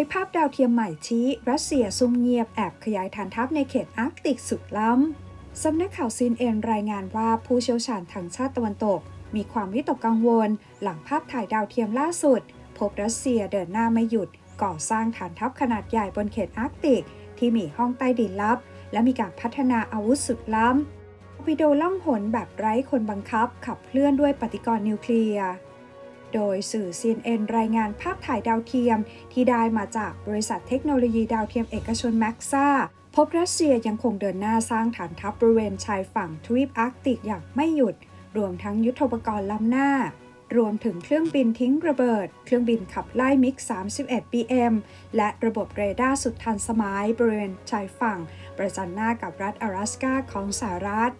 ยภาพดาวเทียมใหม่ชี้ รัสเซียซุ่มเงียบแอบขยายฐานทัพในเขตอาร์กติกสุดล้ำ สำนักข่าวซีนเอ็นรายงานว่าผู้เชี่ยวชาญทางชาติตะวันตก มีความวิตกกังวล หลังภาพถ่ายดาวเทียมล่าสุด พบรัสเซียเดินหน้าไม่หยุด ก่อสร้างฐานทัพขนาดใหญ่บนเขตอาร์กติก ที่มีห้องใต้ดินลับ และมีการพัฒนาอาวุธสุดล้ำวิดีโอล่องหนแบบไร้คนบังคับ ขับเคลื่อนด้วยปฏิกรณ์นิวเคลียร์ โดยสื่อ CNN รายงานภาพถ่ายดาวเทียม ที่ได้มาจากบริษัทเทคโนโลยีดาวเทียมเอกชนแม็กซ่าพบรัสเซียยังคงเดินหน้าสร้างฐานทัพบริเวณชายฝั่งทวีปอาร์กติกอย่างไม่หยุด รวมทั้งยุทโธปกรณ์ล้ำหน้า รวมถึงเครื่องบินทิ้งระเบิด เครื่องบินขับไล่มิก 31 BM และระบบเรดาร์สุดทันสมัยบริเวณชายฝั่ง ประจันหน้ากับรัฐ阿拉สกาของสหรัฐ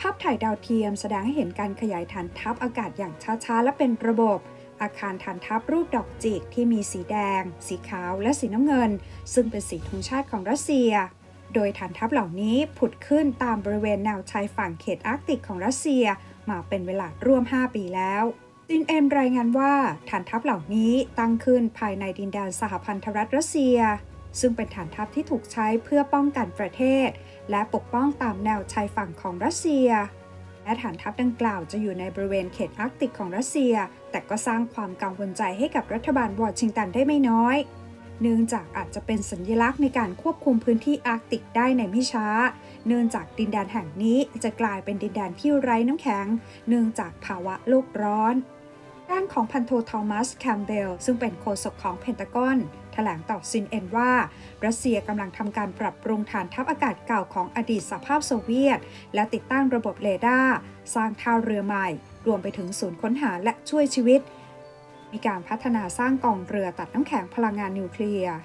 ภาพถ่ายดาวเทียมแสดงให้เห็นการขยายฐานทัพอากาศอย่างช้าๆ และเป็นระบบ อาคารฐานทัพรูปดอกจิกที่มีสีแดง สีขาว และสีน้ำเงิน ซึ่งเป็นสีธงชาติของรัสเซีย โดยฐานทัพเหล่านี้ผุดขึ้นตามบริเวณแนวชายฝั่งเขตอาร์กติกของรัสเซีย มาเป็นเวลาร่วม 5 ปีแล้วซินเอ็นรายงานว่าฐานทัพเหล่านี้ตั้งขึ้นภายในดินแดนสหพันธรัฐรัสเซีย ซึ่งเป็นฐานทัพที่ถูกใช้เพื่อป้องกันประเทศ และปกป้องตามแนวชายฝั่งของรัสเซีย และฐานทัพดังกล่าวจะอยู่ในบริเวณเขตอาร์กติกของรัสเซีย แต่ก็สร้างความกังวลใจให้กับรัฐบาลวอชิงตันได้ไม่น้อย เนื่องจากอาจจะเป็นสัญลักษณ์ในการควบคุมพื้นที่อาร์กติกได้ในไม่ช้า เนื่องจากดินแดนแห่งนี้จะกลายเป็นดินแดนที่ไร้น้ำแข็ง เนื่องจากภาวะโลกร้อนด้านของพันโททอมัสแคมเบลซึ่งเป็นโฆษกของเพนตากอน ถลงต่อซินเอ็นว่า รัสเซียกำลังทำการปรับปรุงฐานทัพอากาศเก่าของอดีตสหภาพโซเวียต และติดตั้งระบบเรดาร์สร้างท่าเรือใหม่ รวมไปถึงศูนย์ค้นหาและช่วยชีวิต มีการพัฒนาสร้างกองเรือตัดน้ำแข็งพลังงานนิวเคลียร์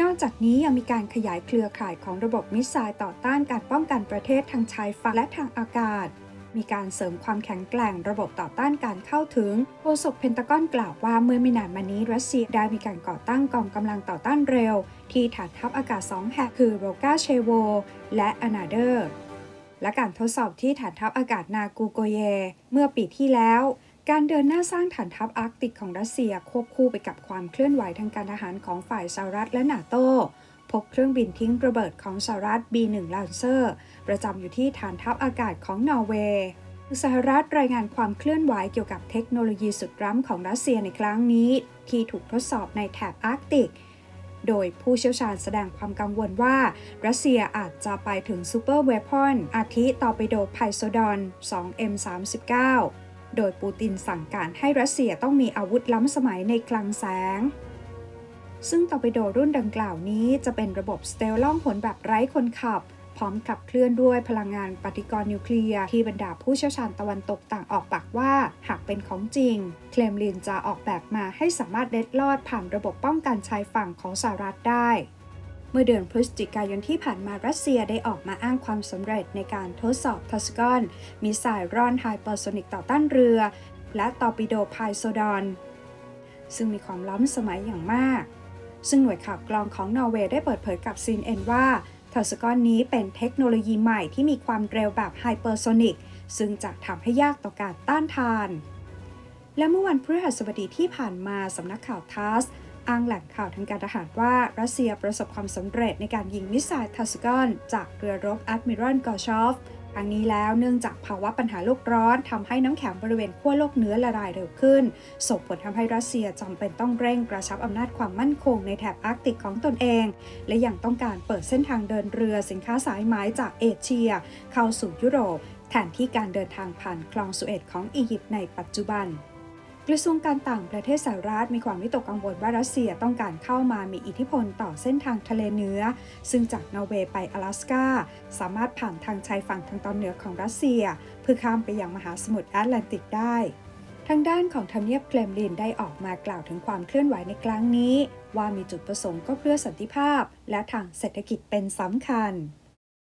นอกจากนี้ยังมีการขยายเครือข่ายของระบบมิสไซล์ต่อต้านการป้องกันประเทศทางชายฝั่งและทางอากาศ มีการเสริมความแข็งแกร่งระบบต่อต้านการเข้าถึงโฆษกเพนตากอนกล่าวว่าเมื่อไม่นานมานี้รัสเซียได้มีการก่อตั้งกองกำลังต่อต้านเร็ว ที่ฐานทัพอากาศ2แห่งคือโรกาเชโวและอนาเดอร์และการทดสอบที่ฐานทัพอากาศนากูโกเย เมื่อปีที่แล้ว การเดินหน้าสร้างฐานทัพอาร์กติกของรัสเซียควบคู่ไปกับความเคลื่อนไหวทางการทหารของฝ่ายสหรัฐและนาโต พบเครื่องบินทิ้งระเบิดของสหรัฐ B1 Lancer ประจำอยู่ที่ฐานทัพอากาศของนอร์เวย์สหรัฐรายงานความเคลื่อนไหวเกี่ยวกับเทคโนโลยีสุดล้ำของรัสเซียในครั้งนี้ ที่ถูกทดสอบในแถบอาร์กติก โดยผู้เชี่ยวชาญแสดงความกังวลว่า รัสเซียอาจจะไปถึงซูเปอร์เวพอนอาทิตอร์ปิโดไพโซดอน 2M39 โดยปูตินสั่งการให้รัสเซียต้องมีอาวุธล้ำสมัยในคลังแสง ซึ่งตอร์ปิโดรุ่นดังกล่าวนี้จะเป็นระบบสเตลล่องหนแบบไร้คนขับ พร้อมขับเคลื่อนด้วยพลังงานปฏิกรณ์นิวเคลียร์ที่บรรดาผู้เชี่ยวชาญตะวันตกต่างออกปากว่า หากเป็นของจริง เคลมลินจะออกแบบมาให้สามารถเล็ดลอดผ่านระบบป้องกันชายฝั่งของสหรัฐได้เมื่อเดือนพฤศจิกายนที่ผ่านมารัสเซียได้ออกมาอ้างความสำเร็จในการทดสอบทัสกอนมิสไซล์ร่อนไฮเปอร์โซนิกต่อต้านเรือ และตอร์ปิโดไพโซดอน ซึ่งมีความล้ำสมัยอย่างมาก ซึ่งหน่วยข่าวกรองของนอร์เวย์ได้เปิดเผยกับซีนเอ็นว่าทัสกอนนี้เป็นเทคโนโลยีใหม่ที่มีความเร็วแบบไฮเปอร์โซนิกซึ่งจะทำให้ยากต่อการต้านทาน และเมื่อวันพฤหัสบดีที่ผ่านมาสำนักข่าวทัสอ้างแหล่งข่าวทางการทหารว่ารัสเซียประสบความสำเร็จในการยิงมิสไซล์ทัสกอนจากเรือรบแอดมิรัลกอชอฟ รั้งนี้แล้วเนื่องจากภาวะปัญหาโลกร้อนทำให้น้ำแข็งบริเวณขั้วโลกเหนือละลายเร็วขึ้น ส่งผลทำให้รัสเซียจำเป็นต้องเร่งกระชับอำนาจความมั่นคงในแถบอาร์กติกของตนเอง และยังต้องการเปิดเส้นทางเดินเรือสินค้าสายไหมจากเอเชีย เข้าสู่ยุโรปแทนที่การเดินทางผ่านคลองสุเอตของอียิปต์ในปัจจุบัน กระทรวงการต่างประเทศสหรัฐมีความวิตกกังวลว่ารัสเซียต้องการเข้ามามีอิทธิพลต่อเส้นทางทะเลเหนือ ซึ่งจากนอร์เวย์ไป阿拉สกาสามารถผ่านทางชายฝั่งทางตอนเหนือของรัสเซีย เพื่อข้ามไปยังมหาสมุทรแอตแลนติกได้ทางด้านของทำเนียบเคลมลินได้ออกมากล่าวถึงความเคลื่อนไหวในครั้งนี้ ว่ามีจุดประสงค์ก็เพื่อสันติภาพ และทางเศรษฐกิจเป็นสำคัญ